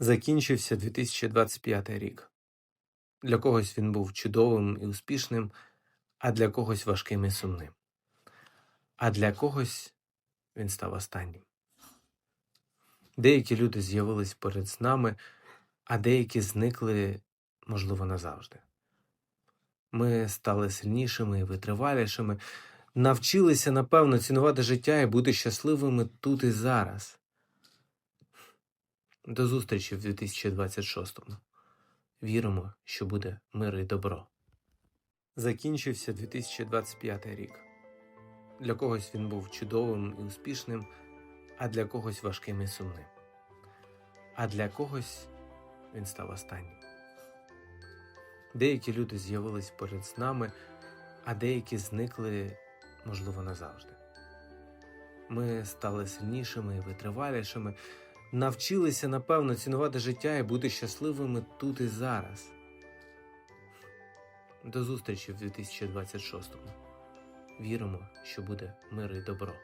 Закінчився 2025 рік. Для когось він був чудовим і успішним, а для когось важким і сумним. А для когось він став останнім. Деякі люди з'явились поряд з нами, а деякі зникли, можливо, назавжди. Ми стали сильнішими і витривалішими, навчилися, напевно, цінувати життя і бути щасливими тут і зараз. До зустрічі в 2026-му. Віримо, що буде мир і добро. Закінчився 2025 рік. Для когось він був чудовим і успішним, а для когось важким і сумним. А для когось він став останнім. Деякі люди з'явились поряд з нами, а деякі зникли, можливо, назавжди. Ми стали сильнішими і витривалішими, навчилися, напевно, цінувати життя і бути щасливими тут і зараз. До зустрічі в 2026-му. Віримо, що буде мир і добро.